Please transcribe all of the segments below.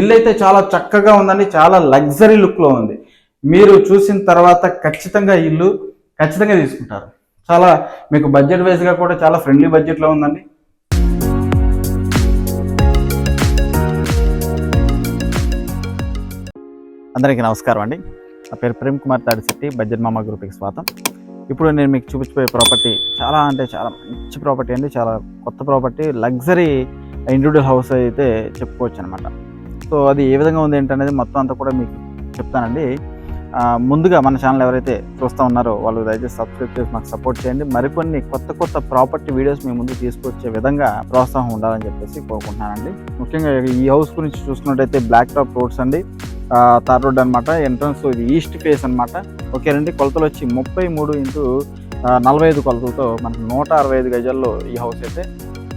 ఇల్లు అయితే చాలా చక్కగా ఉందండి చాలా లగ్జరీ లుక్లో ఉంది. మీరు చూసిన తర్వాత ఖచ్చితంగా ఇల్లు ఖచ్చితంగా తీసుకుంటారు. చాలా మీకు బడ్జెట్ వైజ్గా కూడా చాలా ఫ్రెండ్లీ బడ్జెట్లో ఉందండి. అందరికీ నమస్కారం అండి. నా పేరు ప్రేమ్ కుమార్ తాడిశెట్టి బడ్జెట్ మామ గ్రూప్కి స్వాగతం. ఇప్పుడు నేను మీకు చూపించిపోయే ప్రాపర్టీ చాలా అంటే చాలా మంచి ప్రాపర్టీ అండి చాలా కొత్త ప్రాపర్టీ లగ్జరీ ఇండివిజువల్ హౌస్ అయితే చెప్పుకోవచ్చు అనమాట సో అది ఏ విధంగా ఉంది ఏంటనేది మొత్తం అంతా కూడా మీకు చెప్తానండి. ముందుగా మన ఛానల్ ఎవరైతే చూస్తూ ఉన్నారో వాళ్ళు దయచేసి సబ్స్క్రైబ్ చేసి మాకు సపోర్ట్ చేయండి. మరికొన్ని కొత్త కొత్త ప్రాపర్టీ వీడియోస్ మీ ముందు తీసుకొచ్చే విధంగా ప్రోత్సాహం ఉండాలని చెప్పేసి కోరుకుంటున్నానండి. ముఖ్యంగా ఈ హౌస్ గురించి చూసుకున్నట్టయితే బ్లాక్ టాప్ రోడ్స్ అండి. తార్ రోడ్ అనమాట ఎంట్రన్స్ ఇది ఈస్ట్ ఫేస్ అనమాట ఓకేనండి. కొలతలు వచ్చి ముప్పై మూడు ఇంటూ నలభై ఐదు కొలతలతో మనకు నూట అరవై ఐదు గజాల్లో ఈ హౌస్ అయితే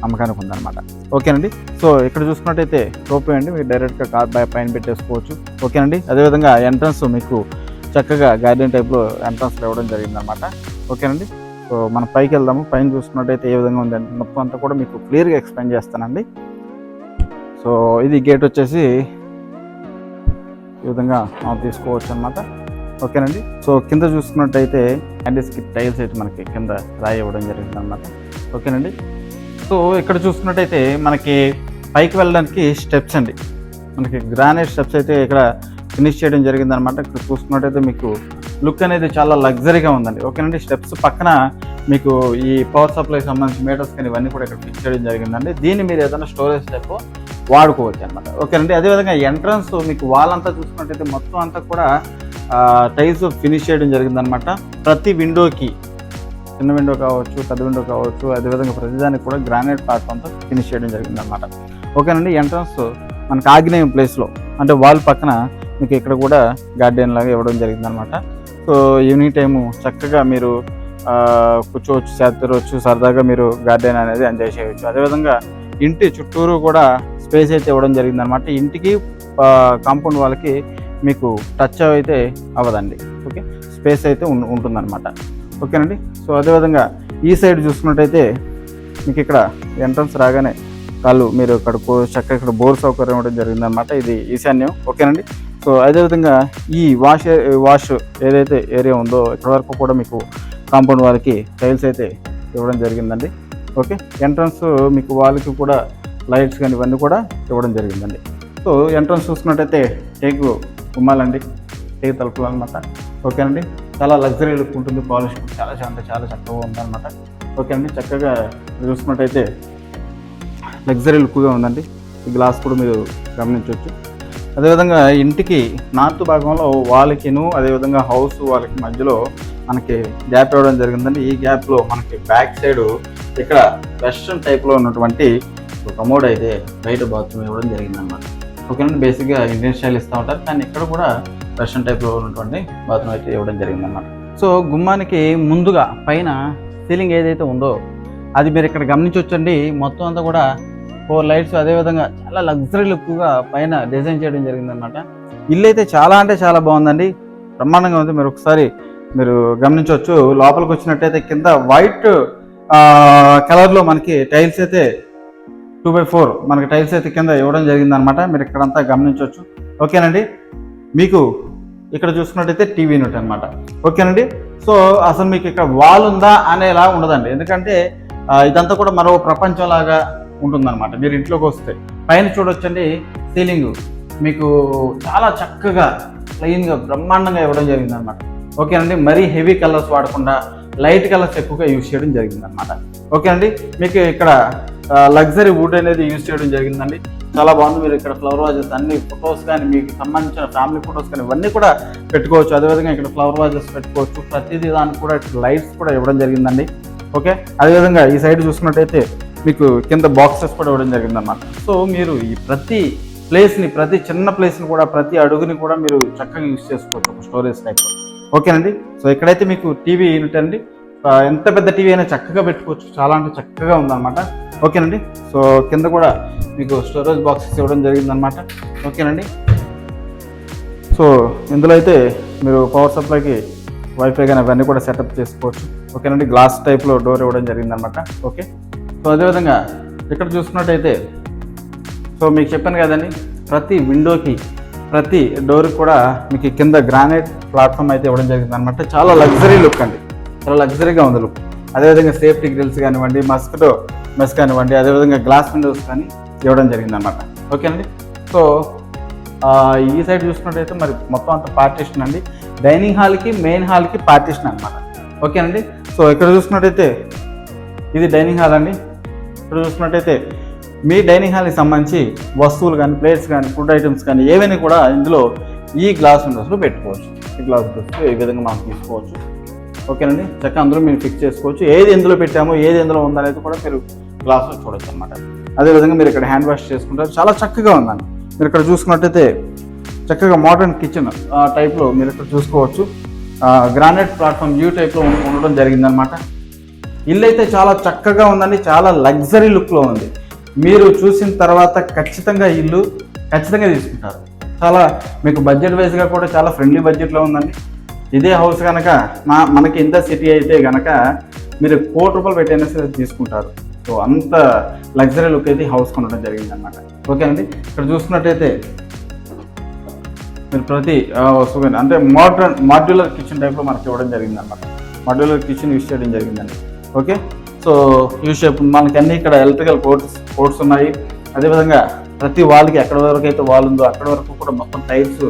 అమ్మకానికి ఉందన్నమాట. ఓకేనండి? సో ఇక్కడ చూసుకున్నట్టయితే టోపీ అండి మీరు డైరెక్ట్గా కార్ బై పైన పెట్టేసుకోవచ్చు. ఓకేనండి? అదేవిధంగా ఎంట్రన్స్ మీకు చక్కగా గార్డెన్ టైప్లో ఎంట్రన్స్ ఇవ్వడం జరిగిందనమాట ఓకేనండి? సో మనం పైకి వెళ్దాము. పైన చూసుకున్నట్టయితే ఏ విధంగా ఉందండి మొత్తం అంతా కూడా మీకు క్లియర్గా ఎక్స్ప్లెయిన్ చేస్తానండి. సో ఇది గేట్ వచ్చేసి ఈ విధంగా మనం తీసుకోవచ్చు అనమాట ఓకేనండి? సో కింద చూసుకున్నట్టయితే హ్యాండిల్స్కి టైల్స్ అయితే మనకి కింద రాయి ఇవ్వడం జరిగింది అనమాట ఓకేనండి? సో ఇక్కడ చూసుకున్నట్టయితే మనకి పైకి వెళ్ళడానికి స్టెప్స్ అండి. మనకి గ్రానైట్ స్టెప్స్ అయితే ఇక్కడ ఫినిష్ చేయడం జరిగిందనమాట ఇక్కడ చూసుకున్నట్టయితే మీకు లుక్ అనేది చాలా లగ్జరీగా ఉందండి. ఓకేనండి స్టెప్స్ పక్కన మీకు ఈ పవర్ సప్లై సంబంధించిన మీటర్స్ కానీ ఇవన్నీ కూడా ఇక్కడ ఫిక్స్ చేయడం జరిగిందండి. దీన్ని మీరు ఏదైనా స్టోరేజ్ టైప్ వాడుకోవచ్చు అనమాట ఓకేనండి అదేవిధంగా ఎంట్రన్స్ మీకు వాల్ అంతా చూసుకున్నట్టయితే మొత్తం అంతా కూడా టైల్స్ ఫినిష్ చేయడం జరిగిందనమాట ప్రతి విండోకి చిన్న విండో కావచ్చు పెద్ద విండో కావచ్చు అదేవిధంగా ప్రతిదానికి కూడా గ్రానైట్ ప్లాట్ఫామ్తో ఫినిష్ చేయడం జరిగింది అనమాట ఓకేనండి ఎంట్రన్స్ మనకు ఆగ్నేయం ప్లేస్లో అంటే వాల్ పక్కన మీకు ఇక్కడ కూడా గార్డెన్ లాగా ఇవ్వడం జరిగిందనమాట సో ఈవినింగ్ టైము చక్కగా మీరు కూర్చోవచ్చు చేతరవచ్చు సరదాగా మీరు గార్డెన్ అనేది ఎంజాయ్ చేయవచ్చు అదేవిధంగా ఇంటి చుట్టూరు కూడా స్పేస్ అయితే ఇవ్వడం జరిగింది అనమాట ఇంటికి కాంపౌండ్ వాళ్ళకి మీకు టచ్ అయితే అవ్వదండి. ఓకే స్పేస్ అయితే ఉంటుందన్నమాట. ఓకేనండి? సో అదేవిధంగా ఈ సైడ్ చూసుకున్నట్టయితే మీకు ఇక్కడ ఎంట్రన్స్ రాగానే కాళ్ళు మీరు ఇక్కడ చక్కగా ఇక్కడ బోర్ సౌకర్యం ఇవ్వడం జరిగిందనమాట ఇది ఈశాన్యం. ఓకేనండి? సో అదేవిధంగా ఈ వాష్ వాష్ ఏదైతే ఏరియా ఉందో ఇక్కడ వరకు కూడా మీకు కాంపౌండ్ వాళ్ళకి టైల్స్ అయితే ఇవ్వడం జరిగిందండి. ఓకే? ఎంట్రన్స్ మీకు వాళ్ళకి కూడా లైట్స్ కానీ ఇవన్నీ కూడా ఇవ్వడం జరిగిందండి. సో ఎంట్రన్స్ చూసుకున్నట్టయితే టేకు ఉమ్మాలండి టేకు తలుపులు అనమాట ఓకేనండి? చాలా లగ్జరీ లుక్ ఉంటుంది పాలిష్ చాలా చాలా చాలా చక్కగా ఉందన్నమాట. ఓకే అండి చక్కగా చూసుకున్నట్టయితే లగ్జరీ లుక్గా ఉందండి. ఈ గ్లాస్ కూడా మీరు గమనించవచ్చు. అదేవిధంగా ఇంటికి నార్త్ భాగంలో వాళ్ళకిను అదేవిధంగా హౌస్ వాళ్ళకి మధ్యలో మనకి గ్యాప్ ఇవ్వడం జరిగిందండి. ఈ గ్యాప్లో మనకి బ్యాక్ సైడ్ ఇక్కడ వెస్ట్రన్ టైప్లో ఉన్నటువంటి ఒక కమోడ్ అయితే బయట బాత్రూమ్ ఇవ్వడం జరిగిందన్నమాట. ఓకేనండి బేసిక్గా ఇండియన్ స్టైల్ ఇస్తూ ఉంటారు. కానీ ఇక్కడ కూడా రష్యన్ టైప్లో ఉన్నటువంటి బాత్రూమ్ అయితే ఇవ్వడం జరిగిందన్నమాట. సో గుమ్మానికి ముందుగా పైన సీలింగ్ ఏదైతే ఉందో అది మీరు ఇక్కడ గమనించవచ్చండి మొత్తం అంతా కూడా ఫోర్ లైట్స్ అదేవిధంగా చాలా లగ్జరీ లుక్గా పైన డిజైన్ చేయడం జరిగిందనమాట ఇల్లు అయితే చాలా అంటే చాలా బాగుందండి. బ్రహ్మాండంగా ఉంది. మీరు ఒకసారి మీరు గమనించవచ్చు. లోపలికి వచ్చినట్టయితే కింద వైట్ కలర్లో మనకి టైల్స్ అయితే టూ బై ఫోర్ మనకి టైల్స్ అయితే కింద ఇవ్వడం జరిగిందనమాట మీరు ఇక్కడంతా గమనించవచ్చు. ఓకేనండి? మీకు ఇక్కడ చూసుకున్నట్టయితే టీవీ యూనిట్ అనమాట ఓకేనండి? సో అసలు మీకు ఇక్కడ వాల్ ఉందా అనేలా ఉండదండి. ఎందుకంటే ఇదంతా కూడా మరో ప్రపంచంలాగా ఉంటుందన్నమాట. మీరు ఇంట్లోకి వస్తే. పైన చూడొచ్చండి సీలింగ్. మీకు చాలా చక్కగా ప్లెయిన్గా బ్రహ్మాండంగా ఇవ్వడం జరిగిందనమాట ఓకేనండి? మరీ హెవీ కలర్స్ వాడకుండా లైట్ కలర్స్ ఎక్కువగా యూజ్ చేయడం జరిగిందనమాట ఓకే అండి. మీకు ఇక్కడ లగ్జరీ వుడ్ అనేది యూజ్ చేయడం జరిగిందండి. చాలా బాగుంది. మీరు ఇక్కడ ఫ్లవర్ వాజెస్ అన్ని ఫొటోస్ కానీ మీకు సంబంధించిన ఫ్యామిలీ ఫొటోస్ కానీ ఇవన్నీ కూడా పెట్టుకోవచ్చు. అదేవిధంగా ఇక్కడ ఫ్లవర్ వాజెస్ పెట్టుకోవచ్చు. ప్రతిదీ దానికి కూడా లైట్స్ కూడా ఇవ్వడం జరిగిందండి. ఓకే? అదేవిధంగా ఈ సైడ్ చూసుకున్నట్టయితే మీకు కింద బాక్సెస్ కూడా ఇవ్వడం జరిగిందన్నమాట. సో మీరు ఈ ప్రతి ప్లేస్ని ప్రతి చిన్న ప్లేస్ని కూడా ప్రతి అడుగుని కూడా మీరు చక్కగా యూజ్ చేసుకోవచ్చు. స్టోరేజ్ టైప్ ఓకేనండి? సో ఇక్కడైతే మీకు టీవీ యూనిట్ అండి. ఎంత పెద్ద టీవీ అయినా చక్కగా పెట్టుకోవచ్చు. చాలా అంటే చక్కగా ఉందన్నమాట. ఓకేనండి? సో కింద కూడా మీకు స్టోరేజ్ బాక్సెస్ ఇవ్వడం జరిగిందనమాట ఓకేనండి? సో ఇందులో అయితే మీరు పవర్ సప్లైకి వైఫై కానీ అవన్నీ కూడా సెటప్ చేసుకోవచ్చు. ఓకేనండి? గ్లాస్ టైప్లో డోర్ ఇవ్వడం జరిగిందనమాట ఓకే? సో అదేవిధంగా ఇక్కడ చూసుకున్నట్టయితే సో మీకు చెప్పాను కదండి ప్రతి విండోకి ప్రతి డోర్ కూడా మీకు కింద గ్రానైట్ ప్లాట్ఫామ్ అయితే ఇవ్వడం జరిగింది అనమాట చాలా లగ్జరీ లుక్ అండి. చాలా లగ్జరీగా ఉంది లుక్ అదేవిధంగా సేఫ్టీ గ్రిల్స్ కానివ్వండి మస్కిటో మెస్ కానివ్వండి అదేవిధంగా గ్లాస్ విండోస్ కానీ ఇవ్వడం జరిగింది అనమాట ఓకేనండి సో ఈ సైడ్ చూసుకున్నట్టయితే మరి మొత్తం అంత పార్టీషన్ అండి. డైనింగ్ హాల్కి మెయిన్ హాల్కి పార్టీషన్ అనమాట ఓకేనండి సో ఇక్కడ చూసుకున్నట్టయితే ఇది డైనింగ్ హాల్ అండి. ఇక్కడ చూసుకున్నట్టయితే మీ డైనింగ్ హాల్కి సంబంధించి వస్తువులు కానీ ప్లేట్స్ కానీ ఫుడ్ ఐటమ్స్ కానీ ఏవైనా కూడా ఇందులో ఈ గ్లాస్ విండోస్లో పెట్టుకోవచ్చు. ఈ గ్లాస్ విండోస్లో ఈ విధంగా మనం తీసుకోవచ్చు? ఓకేనండి? చక్కగా అందులో మీరు ఫిక్స్ చేసుకోవచ్చు. ఏది ఎందులో పెట్టామో ఏది ఎందులో ఉందనేది కూడా మీరు గ్లాస్లో చూడొచ్చు అనమాట అదేవిధంగా మీరు ఇక్కడ హ్యాండ్ వాష్ చేసుకుంటారు. చాలా చక్కగా ఉందండి మీరు ఇక్కడ చూసుకున్నట్టయితే చక్కగా మోడర్న్ కిచెన్ టైప్లో మీరు ఇక్కడ చూసుకోవచ్చు. గ్రానైట్ ప్లాట్ఫామ్ యూ టైప్లో ఉండడం జరిగిందనమాట ఇల్లు అయితే చాలా చక్కగా ఉందండి. చాలా లగ్జరీ లుక్లో ఉంది. మీరు చూసిన తర్వాత ఖచ్చితంగా ఇల్లు ఖచ్చితంగా తీసుకుంటారు. చాలా మీకు బడ్జెట్ వైజ్గా కూడా చాలా ఫ్రెండ్లీ బడ్జెట్లో ఉందండి. ఇదే హౌస్ కనుక నా మనకి ఇంత సిటీ అయితే కనుక మీరు కోటి రూపాయలు పెట్టైనా సరే తీసుకుంటారు. సో అంత లగ్జరీ లుక్ అయితే హౌస్ కొనడం జరిగింది అనమాట ఓకేనండి ఇక్కడ చూసుకున్నట్టయితే మీరు ప్రతి వస్తువు అంటే మోడ్రన్ మాడ్యులర్ కిచెన్ టైప్లో మనకి ఇవ్వడం జరిగింది అనమాట మాడ్యులర్ కిచెన్ యూస్ చేయడం జరిగిందండి. ఓకే? సో యూస్ షేప్ మనకి అన్ని ఇక్కడ ఎలక్ట్రికల్ కోర్ట్స్ పోర్ట్స్ ఉన్నాయి. అదేవిధంగా ప్రతి వాళ్ళకి ఎక్కడ వరకు అయితే వాల్ ఉందో అక్కడ వరకు కూడా మొత్తం టైల్స్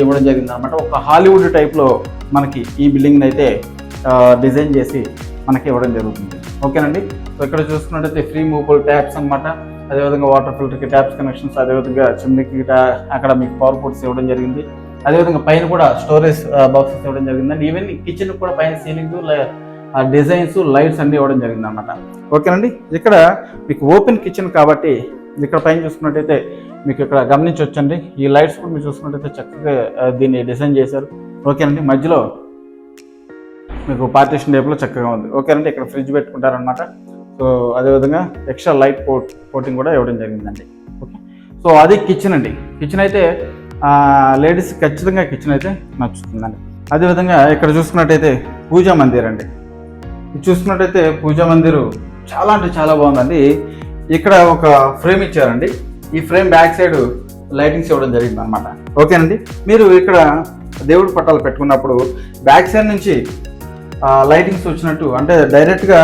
ఇవ్వడం జరిగింది అనమాట ఒక హాలీవుడ్ టైప్లో మనకి ఈ బిల్డింగ్ని అయితే డిజైన్ చేసి మనకి ఇవ్వడం జరుగుతుంది. ఓకేనండి? సో ఇక్కడ చూసుకున్నట్టయితే ఫ్రీ మూవబుల్ ట్యాప్స్ అన్నమాట. అదేవిధంగా వాటర్ ఫిల్టర్కి ట్యాప్స్ కనెక్షన్స్ అదేవిధంగా చిమ్నీకి అక్కడ మీకు పవర్ పోర్ట్స్ ఇవ్వడం జరిగింది. అదేవిధంగా పైన కూడా స్టోరేజ్ బాక్సెస్ ఇవ్వడం జరిగిందండి ఈవెన్ కిచెన్ కూడా పైన సీలింగ్ డిజైన్స్ లైట్స్ అన్ని ఇవ్వడం జరిగింది అనమాట ఓకేనండి? ఇక్కడ మీకు ఓపెన్ కిచెన్ కాబట్టి ఇక్కడ పైన చూసుకున్నట్టయితే మీకు ఇక్కడ గమనించవచ్చండి ఈ లైట్స్ కూడా మీరు చూసుకున్నట్టయితే చక్కగా దీన్ని డిజైన్ చేశారు. ఓకేనండి మధ్యలో మీకు పార్టీషన్ టైప్లో చక్కగా ఉంది. ఓకేనండి ఇక్కడ ఫ్రిడ్జ్ పెట్టుకుంటారనమాట సో అదేవిధంగా ఎక్స్ట్రా లైట్ పోర్ట్ పోర్టింగ్ కూడా ఇవ్వడం జరిగిందండి. ఓకే. సో అది కిచెన్ అండి. కిచెన్ అయితే లేడీస్ ఖచ్చితంగా కిచెన్ అయితే నచ్చుతుందండి. అదేవిధంగా ఇక్కడ చూసుకున్నట్టయితే పూజా మందిర్ అండి చూసుకున్నట్టయితే పూజా మందిరు చాలా అంటే చాలా బాగుందండి. ఇక్కడ ఒక ఫ్రేమ్ ఇచ్చారండి. ఈ ఫ్రేమ్ బ్యాక్ సైడ్ లైటింగ్స్ ఇవ్వడం జరిగింది అనమాట ఓకేనండి? మీరు ఇక్కడ దేవుడి పట్టాలు పెట్టుకున్నప్పుడు బ్యాక్ సైడ్ నుంచి లైటింగ్స్ వచ్చినట్టు అంటే డైరెక్ట్గా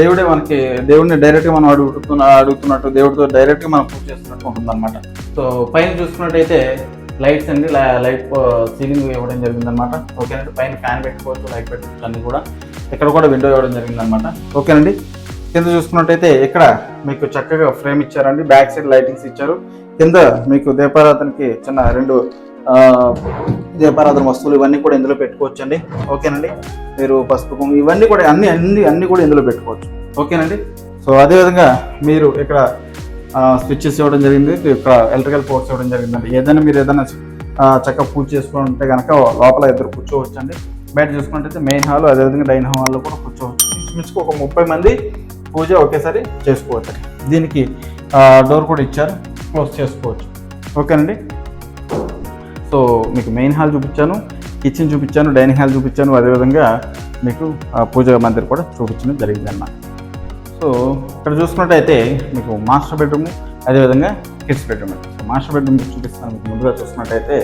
దేవుడే మనకి దేవుడిని డైరెక్ట్గా మనం అడుగుతున్న అడుగుతున్నట్టు దేవుడితో డైరెక్ట్గా మనం పూజ చేస్తున్నట్టు ఉంటుందన్నమాట. సో పైన చూసుకున్నట్టయితే లైట్స్ అండి లైట్ సీలింగ్ ఇవ్వడం జరిగింది అనమాట ఓకేనండి? పైన ఫ్యాన్ పెట్టుకోవచ్చు లైట్ పెట్టుకోవచ్చు అన్నీ కూడా. ఇక్కడ కూడా విండో ఇవ్వడం జరిగింది అనమాట ఓకేనండి? కింద చూసుకున్నట్టయితే ఇక్కడ మీకు చక్కగా ఫ్రేమ్ ఇచ్చారండి. బ్యాక్ సైడ్ లైటింగ్స్ ఇచ్చారు. కింద మీకు దీపారాధనకి చిన్న రెండు దీపారాధన వస్తువులు ఇవన్నీ కూడా ఇందులో పెట్టుకోవచ్చు అండి ఓకేనండి? మీరు పసుపు కుంకుమ ఇవన్నీ కూడా అన్ని అన్ని అన్నీ కూడా ఇందులో పెట్టుకోవచ్చు. ఓకేనండి? సో అదేవిధంగా మీరు ఇక్కడ స్విచ్చెస్ ఇవ్వడం జరిగింది. ఇక్కడ ఎలక్ట్రికల్ పోర్ట్స్ ఇవ్వడం జరిగిందండి. ఏదైనా మీరు ఏదైనా చక్కగా పూజ చేసుకుంటే కనుక లోపల ఇద్దరు కూర్చోవచ్చు అండి బయట చూసుకుంటే మెయిన్ హాల్ అదేవిధంగా డైనింగ్ హాల్లో కూడా కూర్చోవచ్చు. మించుకు ఒక ముప్పై మంది పూజ ఒకేసారి చేసుకోవచ్చు. దీనికి డోర్ కూడా ఇచ్చారు. క్లోజ్ చేసుకోవచ్చు. ఓకేనండి? సో మీకు మెయిన్ హాల్ చూపించాను కిచెన్ చూపించాను డైనింగ్ హాల్ చూపించాను అదేవిధంగా మీకు పూజ మందిర్ కూడా చూపించడం జరిగిందన్నమాట. సో ఇక్కడ చూసుకున్నట్టయితే మీకు మాస్టర్ బెడ్రూమ్ అదేవిధంగా kids bedroom so master bedroom చూపిస్తాను మీకు ముందుగా చూసుకున్నట్టయితే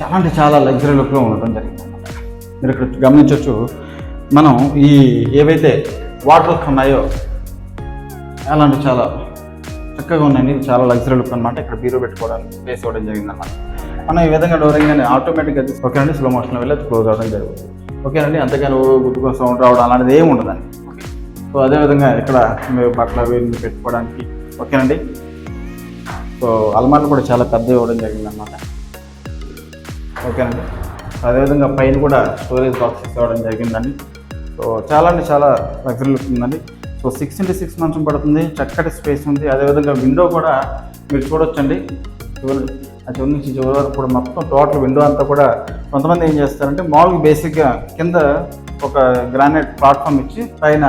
చాలా అంటే చాలా లగ్జరీ లుక్లో ఉండటం జరిగింది మీరు ఇక్కడ గమనించవచ్చు మనం ఈ ఏవైతే వాటర్స్ ఉన్నాయో అలాంటివి అంటే చాలా చక్కగా ఉన్నాయండి. చాలా లగ్జరీ లుక్ అనమాట ఇక్కడ బీరో పెట్టుకోవడానికి ప్లేస్ ఇవ్వడం జరిగిందన్నమాట. మనం ఈ విధంగా డోరింగ్ అని ఆటోమేటిక్గా ఓకేనండి స్లో మోషన్లో వెళ్ళి క్లోజ్ అవ్వడం జరుగుతుంది. ఓకేనండి అంతేగాని గుర్తుగా సౌండ్ రావడం అలాంటిది ఏమి ఉండదండి. సో అదేవిధంగా ఇక్కడ మీరు బట్టలు అవి పెట్టుకోవడానికి ఓకేనండి సో అల్మార్లు కూడా చాలా పెద్ద ఇవ్వడం జరిగింది అనమాట ఓకేనండి అదేవిధంగా పైన కూడా స్టోరేజ్ బాక్సెస్ ఇవ్వడం జరిగిందండి. సో చాలా అంటే చాలా లగ్జరీ లుక్ ఉందండి. సో సిక్స్ ఇంటూ సిక్స్ మంచం పడుతుంది. చక్కటి స్పేస్ ఉంది. అదేవిధంగా విండో కూడా మీరు చూడొచ్చండి. చివరి నుంచి చివరి వరకు కూడా మొత్తం టోటల్ విండో అంతా కూడా కొంతమంది ఏం చేస్తారంటే మామూలుగా బేసిక్గా కింద ఒక గ్రానైట్ ప్లాట్ఫామ్ ఇచ్చి పైన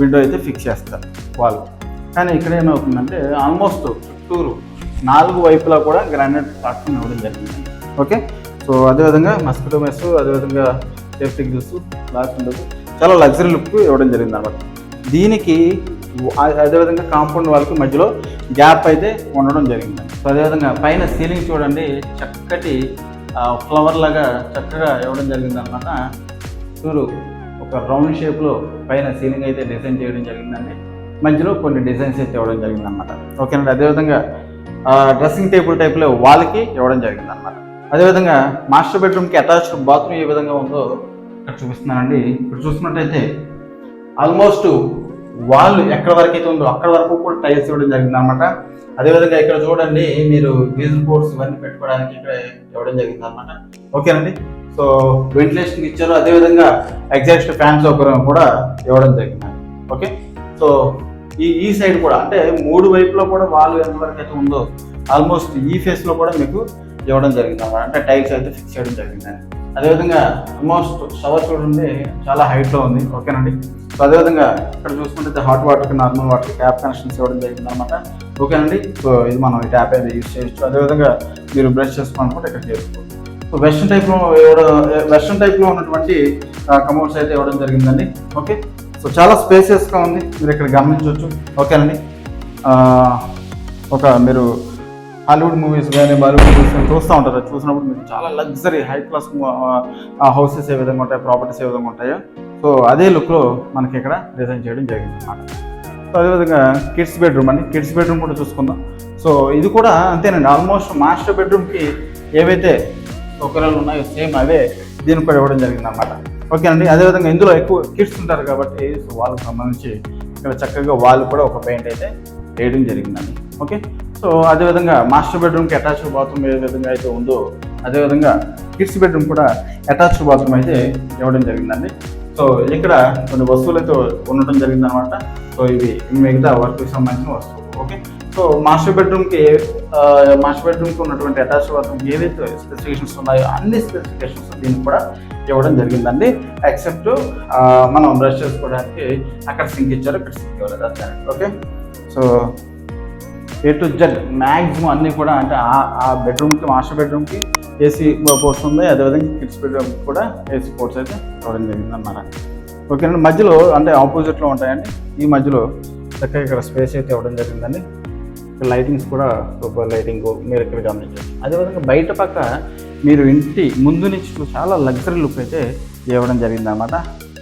విండో అయితే ఫిక్స్ చేస్తారు వాళ్ళు. కానీ ఇక్కడ ఏమవుతుందంటే ఆల్మోస్ట్ చుట్టూరు నాలుగు వైపులా కూడా గ్రానైట్ ప్లాట్ఫామ్ ఇవ్వడం జరిగింది. ఓకే సో అదేవిధంగా మస్కిటో మెస్ అదేవిధంగా సేఫ్టీ గ్రిల్స్ లాస్ట్ ఉండదు. చాలా లగ్జరీ లుక్ ఇవ్వడం జరిగింది అనమాట దీనికి అదేవిధంగా కాంపౌండ్ వాళ్ళకి మధ్యలో గ్యాప్ అయితే ఉండడం జరిగింది. సో అదేవిధంగా పైన సీలింగ్ చూడండి చక్కటి ఫ్లవర్ లాగా చక్కగా ఇవ్వడం జరిగింది అనమాట చూడు ఒక రౌండ్ షేప్లో పైన సీలింగ్ అయితే డిజైన్ చేయడం జరిగిందండి. మధ్యలో కొన్ని డిజైన్స్ అయితే ఇవ్వడం జరిగింది అనమాట ఓకేనండి అదేవిధంగా డ్రెస్సింగ్ టేబుల్ టైప్లో వాళ్ళకి ఇవ్వడం జరిగింది అనమాట అదేవిధంగా మాస్టర్ బెడ్రూమ్కి అటాచ్డ్ బాత్రూమ్ ఏ విధంగా ఉందో ఇక్కడ చూపిస్తున్నానండి. ఇప్పుడు చూసుకున్నట్టయితే ఆల్మోస్ట్ వాళ్ళు ఎక్కడ వరకు అయితే ఉందో అక్కడ వరకు కూడా టైల్స్ ఇవ్వడం జరిగింది అనమాట అదేవిధంగా ఇక్కడ చూడండి మీరు గీజర్ బోర్డ్స్ ఇవన్నీ పెట్టుకోవడానికి ఇక్కడ ఇవ్వడం జరిగింది అనమాట ఓకేనండి? సో వెంటిలేషన్ ఇచ్చారు. అదేవిధంగా ఎగ్జాస్ట్ ఫ్యాన్ సౌకర్యం కూడా ఇవ్వడం జరిగింది. ఓకే? సో ఈ ఈ సైడ్ కూడా అంటే మూడు వైపులో కూడా వాళ్ళు ఎంతవరకు అయితే ఉందో ఆల్మోస్ట్ ఈ ఫేస్లో కూడా మీకు ఇవ్వడం జరిగింది అనమాట అంటే టైల్స్ అయితే ఫిక్స్ చేయడం జరిగింది అదేవిధంగా ఆల్మోస్ట్ షవర్ చూడండి చాలా హైట్లో ఉంది. ఓకేనండి సో అదేవిధంగా ఇక్కడ చూసుకుంటే hot water normal water tap connections ఇవ్వడం జరిగింది అనమాట ఓకేనండి సో ఇది మనం ఈ ట్యాప్ అయితే యూజ్ చేయొచ్చు. అదేవిధంగా మీరు బ్రష్ చేసుకోవాలనుకుంటే ఇక్కడ చేసుకోవచ్చు. సో వెస్ట్రన్ టైప్లో ఇవ్వడం వెస్ట్రన్ టైప్లో ఉన్నటువంటి కమోడ్స్ అయితే ఇవ్వడం జరిగిందండి. ఓకే సో చాలా స్పేసియస్గా ఉంది. మీరు ఇక్కడ గమనించవచ్చు. ఓకేనండి ఒక మీరు హాలీవుడ్ మూవీస్ కానీ బాలీవుడ్ మూవీస్ కానీ చూస్తూ ఉంటారు. చూసినప్పుడు మీకు చాలా లగ్జరీ హై క్లాస్ హౌసెస్ ఏ విధంగా ఉంటాయి ప్రాపర్టీస్ ఏ విధంగా ఉంటాయో. సో అదే లుక్లో మనకి ఇక్కడ డిజైన్ చేయడం జరిగింది అన్నమాట. సో అదేవిధంగా కిడ్స్ బెడ్రూమ్ అండి. కిడ్స్ బెడ్రూమ్ కూడా చూసుకుందాం. సో ఇది కూడా అంతేనండి. ఆల్మోస్ట్ మాస్టర్ బెడ్రూమ్కి ఏవైతే సౌకర్యాలు ఉన్నాయో సేమ్ అవే దీనికి కూడా ఇవ్వడం జరిగింది అనమాట ఓకే అండి. అదేవిధంగా ఇందులో ఎక్కువ కిడ్స్ ఉంటారు కాబట్టి సో వాళ్ళకి సంబంధించి ఇక్కడ చక్కగా వాళ్ళు కూడా ఒక పెయింట్ అయితే వేయడం జరిగిందండి. ఓకే సో అదేవిధంగా మాస్టర్ బెడ్రూమ్కి అటాచ్డ్ బాత్రూమ్ ఏ విధంగా అయితే ఉందో అదేవిధంగా కిడ్స్ బెడ్రూమ్ కూడా అటాచ్డ్ బాత్రూమ్ అయితే ఇవ్వడం జరిగిందండి. సో ఇక్కడ కొన్ని వస్తువులు అయితే ఉండటం జరిగింది అనమాట సో ఇవి మిగతా వర్క్కి సంబంధించిన వస్తువులు ఓకే? సో మాస్టర్ బెడ్రూమ్కి మాస్టర్ బెడ్రూమ్కి ఉన్నటువంటి అటాచ్డ్ బాత్రూమ్ ఏవైతే స్పెసిఫికేషన్స్ ఉన్నాయో అన్ని స్పెసిఫికేషన్స్ దీనికి కూడా ఇవ్వడం జరిగిందండి. ఎక్సెప్ట్ మనం బ్రష్ చేసుకోవడానికి అక్కడ సింక్ ఇచ్చారు ఇక్కడ సింక్ ఇవ్వలేదు. అంతే okay? So A to Z maximum అన్నీ కూడా అంటే ఆ- ఆ బెడ్రూమ్కి మాస్టర్ బెడ్రూమ్కి ఏసీ పోర్ట్స్ ఉంది అదేవిధంగా కిడ్స్ బెడ్రూమ్కి కూడా ఏసీ పోర్ట్స్ అయితే ఇవ్వడం జరిగింది అన్నమాట ఓకేనండి మధ్యలో అంటే ఆపోజిట్లో ఉంటాయండి. ఈ మధ్యలో చక్కగా ఇక్కడ స్పేస్ అయితే ఇవ్వడం జరిగిందండి. ఇక్కడ లైటింగ్స్ కూడా సూపర్ లైటింగ్ మీరు ఇక్కడ గమనించవచ్చు. అదేవిధంగా బయట పక్క మీరు ఇంటి ముందు నుంచి చాలా లగ్జరీ లుక్ అయితే ఇవ్వడం జరిగిందన్నమాట.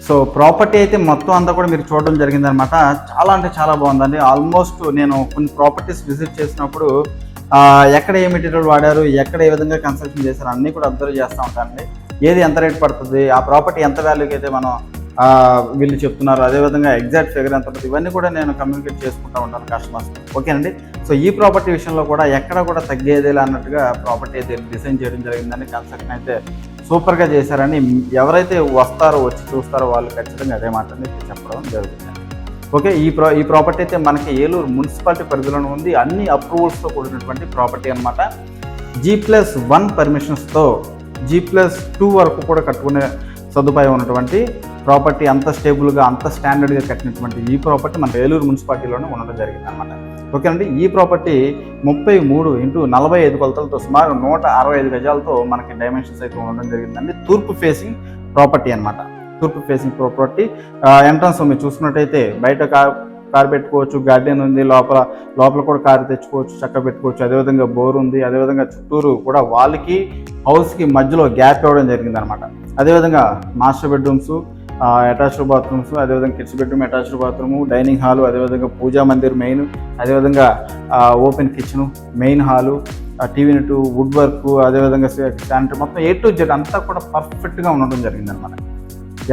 సో ప్రాపర్టీ అయితే మొత్తం అంతా కూడా మీరు చూడడం జరిగిందనమాట చాలా అంటే చాలా బాగుందండి. ఆల్మోస్ట్ నేను కొన్ని ప్రాపర్టీస్ విజిట్ చేసినప్పుడు ఎక్కడ ఏ మెటీరియల్ వాడారు ఎక్కడ ఏ విధంగా కన్స్ట్రక్షన్ చేశారు అన్నీ కూడా అబ్జర్వ్ చేస్తూ ఉంటానండి. ఏది ఎంత రేట్ పడుతుంది ఆ ప్రాపర్టీ ఎంత వాల్యూకి అయితే మనం వీళ్ళు చెప్తున్నారు అదేవిధంగా ఎగ్జాక్ట్ ఫిగర్ ఎంత ఉంటుంది ఇవన్నీ కూడా నేను కమ్యూనికేట్ చేసుకుంటూ ఉంటాను కస్టమర్స్ ఓకేనండి? సో ఈ ప్రాపర్టీ విషయంలో కూడా ఎక్కడ కూడా తగ్గేదేలా అన్నట్టుగా ప్రాపర్టీ అయితే డిజైన్ చేయడం జరిగిందని కన్స్ట్రక్షన్ అయితే సూపర్గా చేశారని ఎవరైతే వస్తారో వచ్చి చూస్తారో వాళ్ళు ఖచ్చితంగా అదే మాటని చెప్పడం జరుగుతుంది. ఓకే ఈ ప్రా ఈ ప్రాపర్టీ అయితే మనకి ఏలూరు మున్సిపాలిటీ పరిధిలోనే ఉంది. అన్ని అప్రూవల్స్తో కూడినటువంటి ప్రాపర్టీ అనమాట జీ ప్లస్ వన్ పర్మిషన్స్తో జీ ప్లస్ టూ వరకు కూడా కట్టుకునే సదుపాయం ఉన్నటువంటి ప్రాపర్టీ అంత స్టేబుల్గా అంత స్టాండర్డ్గా కట్టినటువంటి ఈ ప్రాపర్టీ మన ఏలూరు మున్సిపాలిటీలోనే ఉండడం జరిగింది అనమాట ఓకేనండి. ఈ ప్రాపర్టీ ముప్పై మూడు ఇంటూ నలభై ఐదు కొలతలతో సుమారు నూట అరవై ఐదు గజాలతో మనకి డైమెన్షన్స్ అయితే ఉండడం జరిగిందండి. తూర్పు ఫేసింగ్ ప్రాపర్టీ అనమాట తూర్పు ఫేసింగ్ ప్రాపర్టీ ఎంట్రన్స్ మీరు చూసుకున్నట్టయితే బయట కార్ కార్ పెట్టుకోవచ్చు గార్డెన్ ఉంది లోపల లోపల కూడా కారు తెచ్చుకోవచ్చు చక్క పెట్టుకోవచ్చు అదేవిధంగా బోర్ ఉంది అదేవిధంగా చుట్టూరు కూడా వాళ్ళకి హౌస్కి మధ్యలో గ్యాప్ ఇవ్వడం జరిగింది అనమాట అదేవిధంగా మాస్టర్ బెడ్రూమ్స్ అటాచ్డ్ బాత్రూమ్స్ అదేవిధంగా kids bedroom attached bathroom dining hall అదేవిధంగా పూజా మందిర్ మెయిన్ అదేవిధంగా open kitchen main hall TV net wood work అదేవిధంగా శానిటరీ మొత్తం ఏ టు జెడ్ అంతా కూడా పర్ఫెక్ట్గా ఉండడం జరిగింది అనమాట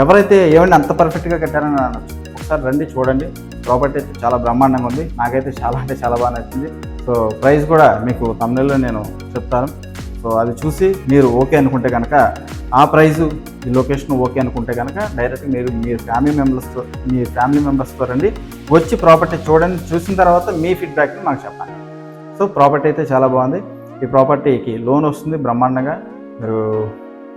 ఎవరైతే ఏమైనా అంత పర్ఫెక్ట్గా కట్టారని అనొచ్చు ఒకసారి రండి చూడండి. ప్రాపర్టీ అయితే చాలా బ్రహ్మాండంగా ఉంది. నాకైతే చాలా అంటే చాలా బాగా నచ్చింది. సో ప్రైస్ కూడా మీకు తమిళలో నేను చెప్తాను. సో అది చూసి మీరు ఓకే అనుకుంటే కనుక ఆ ప్రైజు ఈ లొకేషన్ ఓకే అనుకుంటే కనుక డైరెక్ట్ మీరు మీ ఫ్యామిలీ మెంబర్స్తో మీ ఫ్యామిలీ మెంబర్స్తో రండి. వచ్చి ప్రాపర్టీ చూడండి చూసిన తర్వాత మీ ఫీడ్బ్యాక్ని మాకు చెప్పండి. సో ప్రాపర్టీ అయితే చాలా బాగుంది. ఈ ప్రాపర్టీకి లోన్ వస్తుంది బ్రహ్మాండంగా. మీరు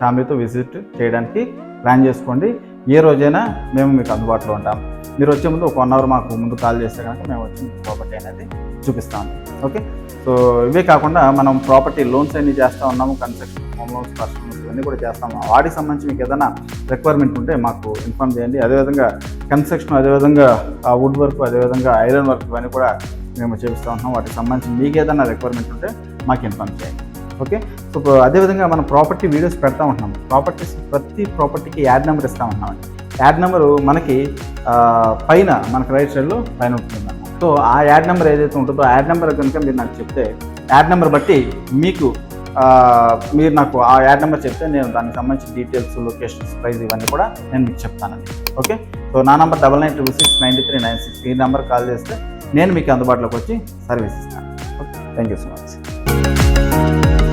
ఫ్యామిలీతో విజిట్ చేయడానికి ప్లాన్ చేసుకోండి. ఏ రోజైనా మేము మీకు అందుబాటులో ఉంటాం. మీరు వచ్చే ముందు ఒక వన్ అవర్ మాకు ముందు కాల్ చేస్తే కనుక మేము వచ్చి ప్రాపర్టీ అనేది చూపిస్తాము ఓకే? సో ఇవే కాకుండా మనం ప్రాపర్టీ లోన్స్ అన్ని చేస్తూ ఉన్నాము కన్స్ట్రక్షన్ హోమ్ లోన్స్ పర్సనల్ ఇవన్నీ కూడా చేస్తాము వాటికి సంబంధించి మీకు ఏదైనా రిక్వైర్మెంట్ ఉంటే మాకు ఇన్ఫామ్ చేయండి. అదేవిధంగా కన్స్ట్రక్షన్ అదేవిధంగా వుడ్ వర్క్ అదేవిధంగా ఐరన్ వర్క్ ఇవన్నీ కూడా మేము చేపిస్తూ ఉంటున్నాం వాటికి సంబంధించి మీకు ఏదైనా రిక్వైర్మెంట్ ఉంటే మాకు ఇన్ఫామ్ చేయండి. ఓకే? సో అదేవిధంగా మనం ప్రాపర్టీ వీడియోస్ పెడతా ఉంటున్నాం ప్రాపర్టీస్ ప్రతి ప్రాపర్టీకి యాడ్ నెంబర్ ఇస్తూ ఉంటున్నామండి. యాడ్ నెంబరు మనకి పైన మనకి రైట్ సైడ్లో పైన ఉంటుంది సో ఆ యాడ్ నెంబర్ ఏదైతే ఉంటుందో ఆ యాడ్ నెంబర్ కనుక మీరు నాకు చెప్తే యాడ్ నెంబర్ బట్టి మీకు మీరు నాకు ఆ యాడ్ నెంబర్ చెప్తే నేను దానికి సంబంధించిన డీటెయిల్స్ లొకేషన్స్ ప్రైస్ ఇవన్నీ కూడా నేను మీకు చెప్తానండి ఓకే? సో నా number double nine triple six ninety three nine six. ఈ నెంబర్ కాల్ చేస్తే నేను మీకు అందుబాటులోకి వచ్చి సర్వీస్ ఇస్తాను. Okay? Thank you so much.